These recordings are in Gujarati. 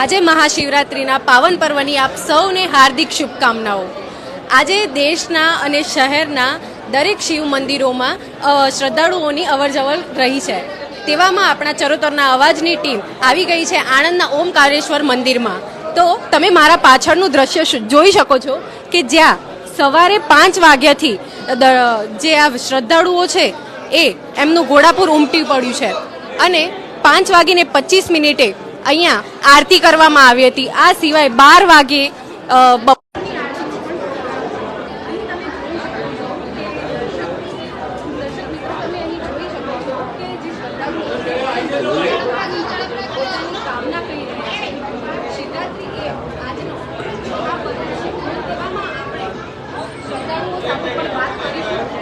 આજે મહાશિવરાત્રિના પાવન પર્વની આપ સૌને હાર્દિક શુભકામનાઓ. આજે દેશના અને શહેરના દરેક શિવ મંદિરોમાં શ્રદ્ધાળુઓની અવરજવર રહી છે. તેવામાં આપણા ચરોતરના અવાજની ટીમ આવી ગઈ છે આણંદના ઓમકારેશ્વર મંદિરમાં. તો તમે મારા પાછળનું દ્રશ્ય જોઈ શકો છો કે જ્યાં સવારે પાંચ વાગ્યાથી જે આ શ્રદ્ધાળુઓ છે એ એમનું ઘોડાપુર ઉમટી પડ્યું છે. અને પાંચ વાગીને પચીસ મિનિટે અહીંયા આરતી કરવામાં આવી હતી. આ સિવાય બાર વાગે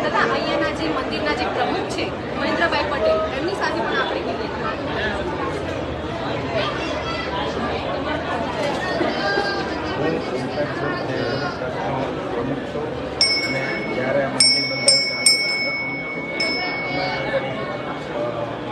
તથા અહીંયાના જે મંદિરના જે પ્રમુખ છે, મહેન્દ્રભાઈ પટેલ, એમની સાથે પણ આપણે કહીએ હું ઇન્ફેક્ટ છું તે ટ્રસ્ટનો પ્રમુખ છું અને જ્યારે આ મંદિર બંધાયું ત્યારે હું આગળ પ્રમુખ છું અમે આગળ, અ, બા બા બધા શિવ ભક્તોને ઉત્તરાખંડ ભક્તોને સિદ્ધ કરેલા છે અને હરિભાઈ ગુજરાત યાદ છે અને તે દરેકને અમે ભરૂચના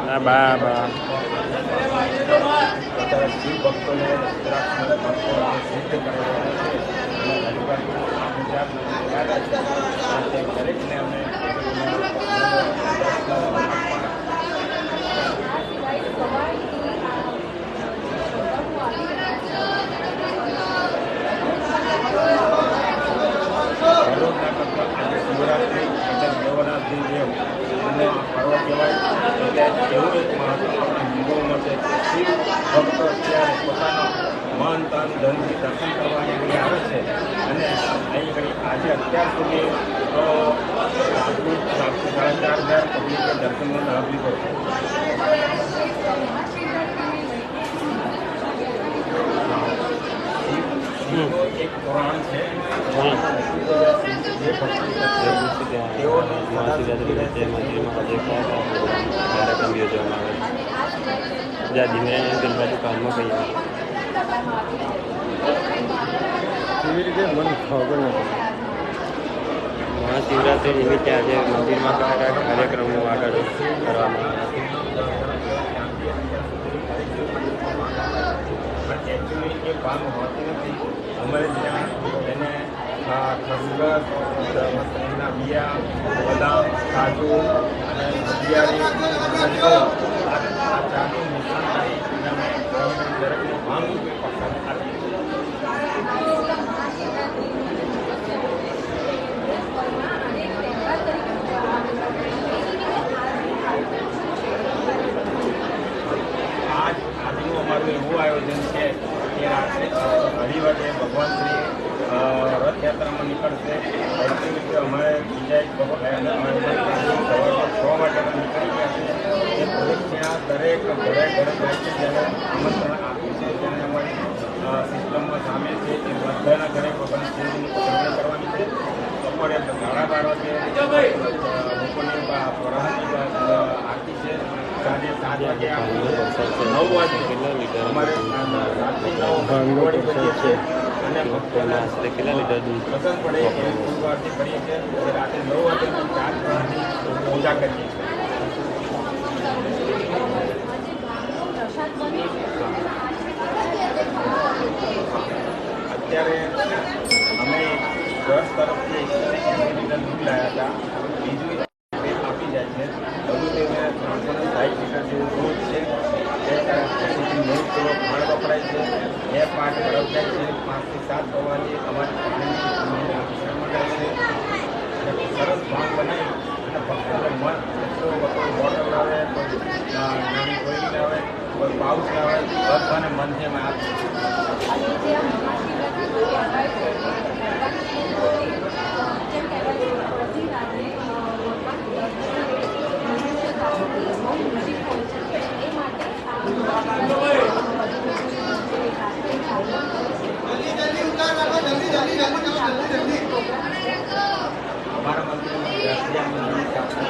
કરતા આજે શિવરાત્રિ એટલે દેવરાત્રિ દેવ અને આ પર્વ કહેવાય એટલે એવું એક મહત્વ આપણા હિન્દુઓમાં છે. કે શિવ ભક્તો અત્યારે પોતાના મન તન ધનથી દર્શન કરવા અહીં આવે છે અને અહીં આગળ આજે અત્યાર સુધી તો સાતથી સાડા ચાર હજાર પબ્લિકે દર્શનનો લાભ લીધો છે એક પુરાણ છે જે ભક્તિ કાર્યક્રમ યોજવામાં આવે જ્યાં ધીમે ગણબાજુ કામમાં કહીએ કેવી રીતે મને ખબર નથી મહાશિવરાત્રિ નિમિત્તે આજે મંદિરમાં કાર્યક્રમો આગળ કરવામાં આવ્યા અમારે ત્યાં એને ખસખસ મગફળીના બિયા બદામ કાજુ અને બિયારી આ ચાનું મિશ્રણ કરી આજ આજનું અમારું એવું આયોજન છે કે રાત્રે વાગે ભગવાન શ્રી રથયાત્રામાં નીકળશે. એટલી રીતે અમારે બીજા એક છ. વાગ્યામાં નીકળી ગયા છે. એ પરીક્ષા દરેક ઘરે ઘરે જાય છે જેને આમંત્રણ આપ્યું છે. જેને અમારી સિસ્ટમમાં સામેલ છે એ બધાના ઘરે પોતાની પૂજન કરવાની છે. બપોરે સાડા બાર વાગે લોકોની બા- આરતી છે. સાંજે સાત વાગે નવ વાગે અમારે રાત્રિ નવ વાગે કરીએ છીએ અને ભક્તોના આશરે કેટલા લીટર દૂધ પસંદ પડે એ પૂર્વ આરતી કરીએ છીએ અને રાત્રે નવ વાગે અમે ચાર પ્રહરની પૂજા કરીએ છીએ અત્યારે અમે દસ તરફથી એસી લીટર દૂધ લાવ્યા હતા બીજું પેટ આપી જાય છે બધું તેને ત્રણસો ને સાઠ લીટર જેવું દૂધ છે બે પછીથી નવ વપરાય છે, બે પાઠ જાય છે, પાંચથી સાત પૌવાની અમારી છે. અને સરસ ભાગ બનાવી અને ભક્તોને મન કોઈ બોટલ લાવે, કોઈ નાની કોઈ લાવે, કોઈ પાઉચ લાવે, બધાને મનથી અમે આપીએ છીએ અમારા મંદિરમાં રાષ્ટ્રીય મંદિરની સ્થાપના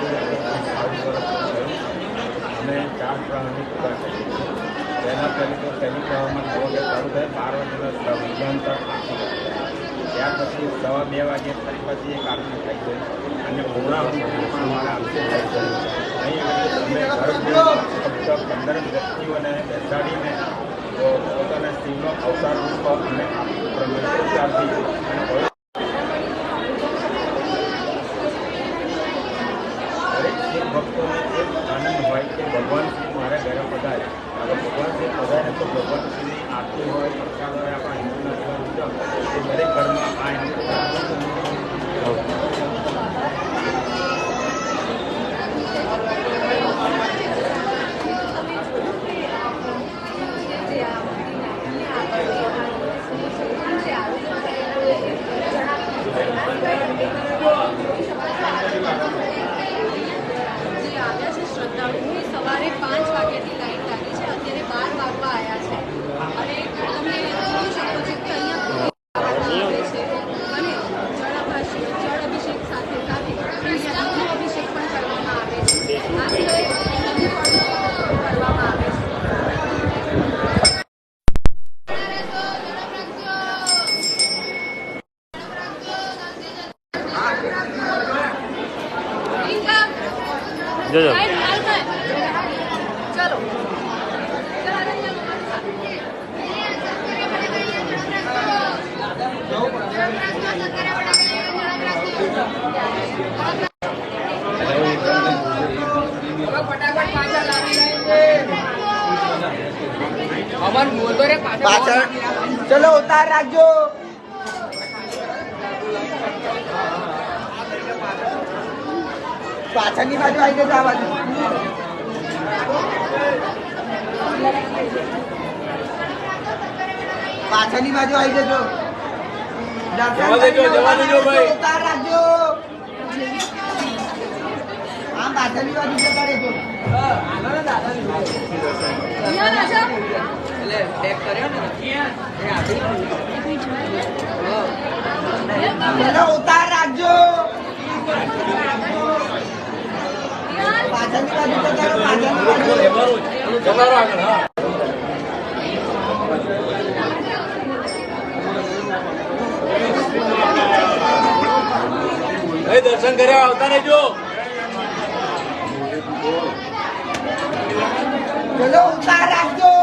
તરીકે પૂજા કરીએ છીએ પહેલી તો નવો નવ થાય, બાર વાગ્યાનો વિજ્ઞાન ત્યાર પછી સવા બે વાગે ફરી પછી એક આરતી થાય છે. અને પૂર્ણાહુતિ પણ અમારા આરતી થાય છે. અહીં અમે ફક્ત પંદર વ્યક્તિઓને બેસાડીને પોતાના શિવનો અવતાર રૂપ અને આરતી અને પવિત્ર દરેક શિવ ભક્તોને એક આનંદ હોય કે ભગવાન શ્રી મારા ઘરે પધારે હવે ભગવાન શ્રી પધારે તો ભગવાન શ્રીની આરતી હોય પ્રસાદ હોય આપણા હિન્દુના ઘર મુજબ એ દરેક ઘરમાં આ હિન્દુ જે આવ્યા છે શ્રદ્ધાળુઓ સવારે પાંચ વાગ્યાથી લાઈન લાગી છે અત્યારે બાર વાગવા આવ્યા છે અને તમે જોઈ શકો છો કે અહીંયા આવે છે અને જળાભિષેક જળ અભિષેક સાથે સાથે અહીંયા દૂધનો અભિષેક પણ કરવામાં આવે છે આ સિવાય નદી પણ કરવામાં આવે છે જોજો ચલો પાછળ ચલો ઉતાર રાખજો. પાછળની બાજુ આવી આ બાજુ. પાછળની બાજુ આવી જજો ઉતાર રાખજો આમ પાછળની બાજુ જતા રહેજો. ચલો ઉતાર રાખજો. પાછળની બાજુ જતા રહો પાછળની બાજુ. દર્શન કર્યા આવતા રહેજો. ચલો ઉતાર રાખજો.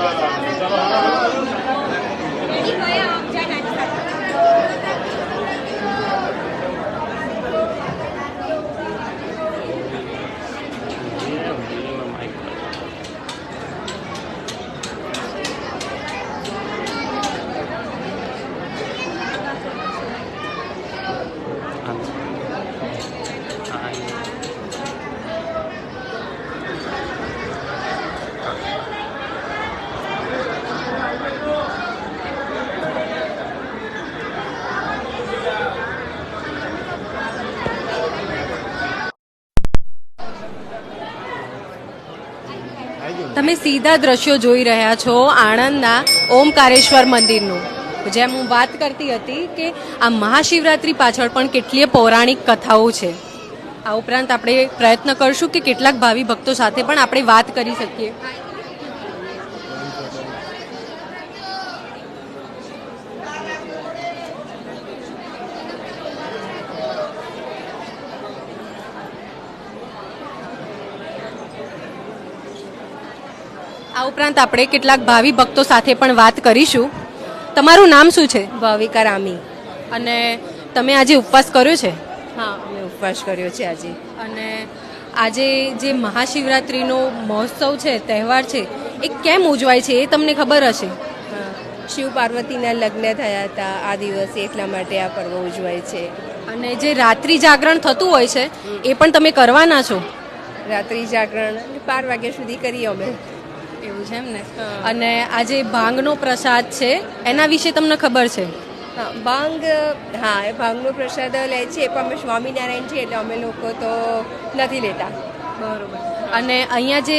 どうぞ。તમે સીધા દ્રશ્યો જોઈ રહ્યા છો આણંદના ઓમકારેશ્વર મંદિરનું. જેમ હું વાત કરતી હતી કે આ મહાશિવરાત્રી પાછળ પણ કેટલીય પૌરાણિક કથાઓ છે. આ ઉપરાંત આપણે પ્રયત્ન કરશું કે કેટલાક ભાવિ ભક્તો સાથે પણ આપણે વાત કરી શકીએ. ઉપરાંત આપણે કેટલાક ભાવિ ભક્તો સાથે પણ વાત કરીશું. તમારું નામ શું છે? ભાવિકા રામી. અને તમે આજે ઉપવાસ કર્યો છે? હા અમે ઉપવાસ કર્યો છે આજે. અને આજે જે મહાશિવરાત્રિનો મહોત્સવ છે તહેવાર છે એ કેમ ઉજવાય છે એ તમને ખબર હશે. શિવ પાર્વતીના લગ્ન થયા હતા આ દિવસે એટલા માટે આ પર્વ ઉજવાય છે. અને જે રાત્રિ જાગરણ થતું હોય છે એ પણ તમે કરવાના છો? રાત્રિ જાગરણ બાર વાગ્યા સુધી કરીએ અમે. એવું છે એમ ને અને અને આજે ભાંગનો પ્રસાદ છે એના વિશે તમને ખબર છે? ભાંગ હા એ ભાંગનો પ્રસાદ લે છે. પણ અમે સ્વામિનારાયણ છીએ એટલે અમે લોકો તો નથી લેતા. બરોબર. અને અહીંયા જે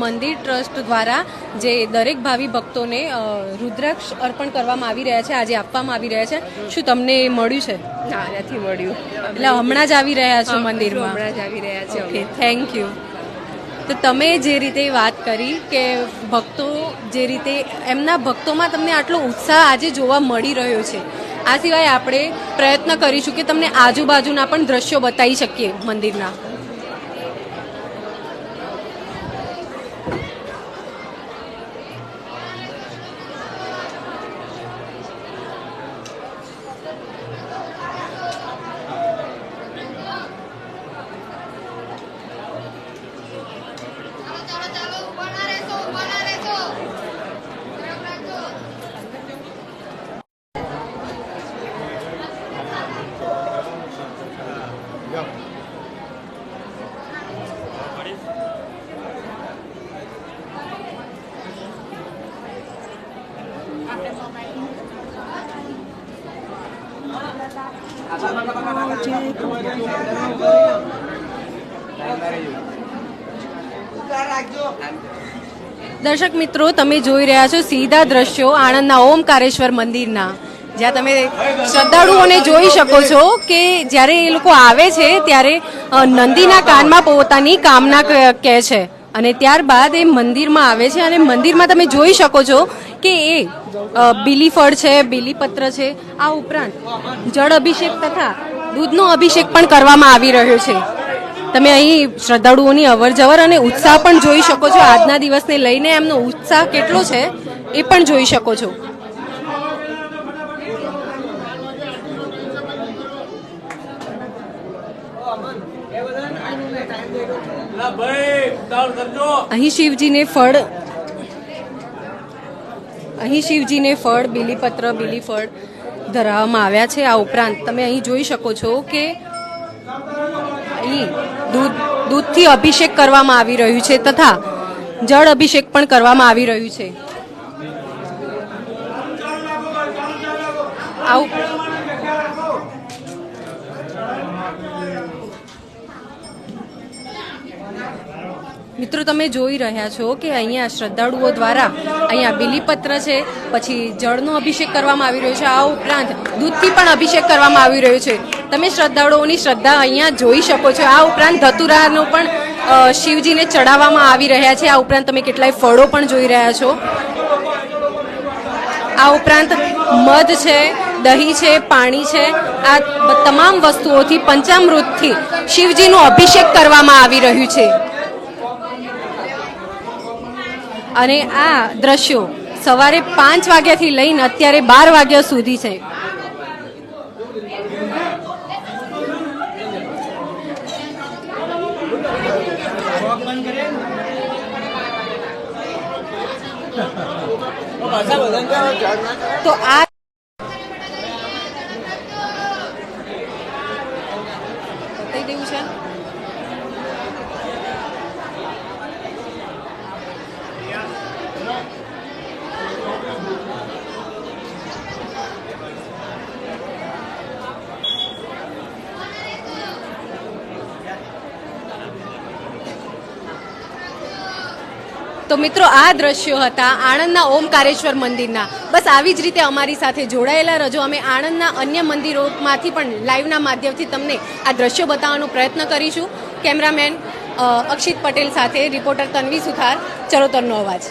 મંદિર ટ્રસ્ટ દ્વારા જે દરેક ભાવિ ભક્તોને રુદ્રાક્ષ અર્પણ કરવામાં આવી રહ્યા છે આજે આપવામાં આવી રહ્યા છે. શું તમને મળ્યું છે? ના નથી મળ્યું. એટલે હમણાં જ આવી રહ્યા છો મંદિરમાં? હમણાં જ આવી રહ્યા છે. Okay thank you. તો તમે જે રીતે વાત કરી કે ભક્તો જે રીતે એમના ભક્તોમાં તમને આટલો ઉત્સાહ આજે જોવા મળી રહ્યો છે, આ સિવાય આપણે પ્રયત્ન કરીશું કે તમને આજુબાજુના પણ દ્રશ્યો બતાવી શકીએ મંદિરના ચાલો ચાલો ઊભા ના રહેશો ઊભા ના રહેશો ઝડપ રાખજો ઉતાર રાખજો દર્શક મિત્રો, તમે જોઈ રહ્યા છો સીધા દ્રશ્યો આણંદના ઓમકારેશ્વર મંદિરના. જ્યાં તમે શ્રદ્ધાળુઓને જોઈ શકો છો કે જ્યારે એ લોકો આવે છે, ત્યારે નંદીના કાનમાં પોતાની કામના કહે છે. અને ત્યારબાદ એ મંદિરમાં આવે છે અને મંદિરમાં તમે જોઈ શકો છો કે એ બીલીફળ છે બીલીપત્ર છે, આ ઉપરાંત જળ અભિષેક તથા દૂધનો અભિષેક પણ કરવામાં આવી રહ્યો છે. તમે અહીં શ્રદ્ધાળુઓની અવર જવર અને ઉત્સાહ પણ જોઈ શકો છો. આજના દિવસને લઈને એમનો ઉત્સાહ કેટલો છે એ પણ જોઈ શકો છો. અહીં શિવજીને ફળ અહીં શિવજીને ફળ બીલીપત્ર બીલીફળ ધરાવવામાં આવ્યા છે આ ઉપરાંત. તમે અહીં જોઈ શકો છો કે અહીં દૂધ દૂધથી અભિષેક કરવામાં આવી રહ્યું છે તથા જળ અભિષેક પણ કરવામાં આવી રહ્યું છે. આ મિત્રો, તમે જોઈ રહ્યા છો કે અહીંયા શ્રદ્ધાળુઓ દ્વારા અહીંયા બિલીપત્ર છે, પછી જળનો અભિષેક કરવામાં આવી રહ્યો છે, આ ઉપરાંત દૂધથી પણ અભિષેક કરવામાં આવી રહ્યો છે. તમે શ્રદ્ધાળુઓની શ્રદ્ધા અહીંયા જોઈ શકો છો. આ ઉપરાંત ધતુરાનો પણ શિવજીને ચડાવવામાં આવી રહ્યા છે. આ ઉપરાંત તમે કેટલાય ફળો પણ જોઈ રહ્યા છો. આ ઉપરાંત મધ છે, દહીં છે, પાણી છે, આ તમામ વસ્તુઓથી પંચામૃતથી શિવજીનું અભિષેક કરવામાં આવી રહ્યું છે. અને આ દ્રશ્યો સવારે પાંચ વાગ્યાથી લઈને અત્યારે બાર વાગ્યા સુધી છે. તો આ બતાવી દેવું છે તો મિત્રો, આ દ્રશ્યો હતા આણંદના ઓમકારેશ્વર મંદિરના. બસ આવી જ રીતે અમારી સાથે જોડાયેલા રજો. અમે આણંદના અન્ય મંદિરોમાંથી પણ લાઈવના માધ્યમથી તમને આ દ્રશ્યો બતાવવાનો પ્રયત્ન કરીશું. કેમેરામેન અક્ષિત પટેલ સાથે રિપોર્ટર તન્વી સુથાર. ચરોતરનો અવાજ.